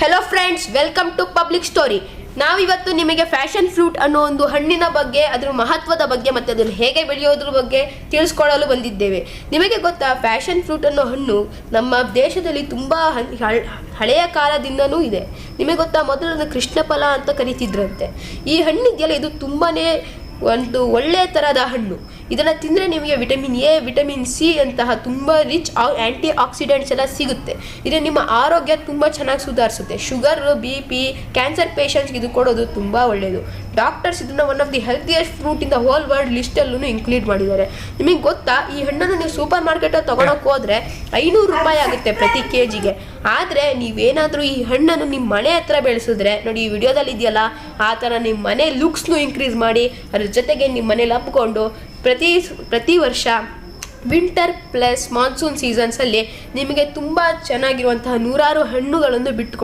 Hello friends welcome to public story ನಾವಿವತ್ತು ನಿಮಗೆ passion fruit ಅನ್ನೋ ಒಂದು ಹಣ್ಣಿನ ಬಗ್ಗೆ, ಅದರ ಮಹತ್ವದ ಬಗ್ಗೆ ಮತ್ತು ಅದನ್ನು ಹೇಗೆ ಬೆಳೆಯೋದ್ರ ಬಗ್ಗೆ ತಿಳಿಸ್ಕೊಡಲು ಬಂದಿದ್ದೇವೆ. ನಿಮಗೆ ಗೊತ್ತಾ ಫ್ಯಾಷನ್ ಫ್ರೂಟ್ ಅನ್ನೋ ಹಣ್ಣು ನಮ್ಮ ದೇಶದಲ್ಲಿ ತುಂಬ ಹಳೆಯ ಕಾಲದಿಂದನೂ ಇದೆ. ನಿಮಗೆ ಗೊತ್ತಾ ಮೊದಲು ಕೃಷ್ಣ ಫಲ ಅಂತ ಕರಿತಿದ್ರಂತೆ. ಈ ಹಣ್ಣಿದೆಯಲ್ಲ ಇದು ತುಂಬಾ ಒಂದು ಒಳ್ಳೆಯ ಥರದ ಹಣ್ಣು. ಇದನ್ನು ತಿಂದರೆ ನಿಮಗೆ ವಿಟಮಿನ್ ಎ ವಿಟಮಿನ್ ಸಿ ಅಂತಹ ತುಂಬ ರಿಚ್ ಆ್ಯಂಟಿ ಆಕ್ಸಿಡೆಂಟ್ಸ್ ಎಲ್ಲ ಸಿಗುತ್ತೆ. ಇದು ನಿಮ್ಮ ಆರೋಗ್ಯ ತುಂಬ ಚೆನ್ನಾಗಿ ಸುಧಾರಿಸುತ್ತೆ. ಶುಗರ್ ಬಿ ಪಿ ಕ್ಯಾನ್ಸರ್ ಪೇಷಂಟ್ಸ್ಗೆ ಇದು ಕೊಡೋದು ತುಂಬ ಒಳ್ಳೆಯದು ಡಾಕ್ಟರ್ಸ್ ಇದನ್ನು one of the healthiest fruit in whole world ಲಿಸ್ಟಲ್ಲೂ include ಮಾಡಿದ್ದಾರೆ. ನಿಮಗೆ ಗೊತ್ತಾ, ಈ ಹಣ್ಣನ್ನು ನೀವು ಸೂಪರ್ ಮಾರ್ಕೆಟಲ್ಲಿ ತೊಗೊಳಕ್ಕೆ ಹೋದರೆ ಐನೂರು ರೂಪಾಯಿ ಆಗುತ್ತೆ ಪ್ರತಿ ಕೆ ಜಿಗೆ ಆದರೆ ನೀವೇನಾದರೂ ಈ ಹಣ್ಣನ್ನು ನಿಮ್ಮ ಮನೆ ಹತ್ರ ಬೆಳೆಸಿದ್ರೆ, ನೋಡಿ ಈ ವಿಡಿಯೋದಲ್ಲಿ ಇದೆಯಲ್ಲ ಆ ಥರ ನಿಮ್ಮ ಮನೆ ಲುಕ್ಸ್ನು ಇನ್ಕ್ರೀಸ್ ಮಾಡಿ, ಅದ್ರ ಜೊತೆಗೆ ನಿಮ್ಮ ಮನೇಲಿ ಹಬ್ಕೊಂಡು ಪ್ರತಿ ಪ್ರತಿ ವರ್ಷ ವಿಂಟರ್ ಪ್ಲಸ್ ಮಾನ್ಸೂನ್ ಸೀಸನ್ಸಲ್ಲಿ ನಿಮಗೆ ತುಂಬ ಚೆನ್ನಾಗಿರುವಂತಹ ನೂರಾರು ಹಣ್ಣುಗಳನ್ನು ಬಿಟ್ಟು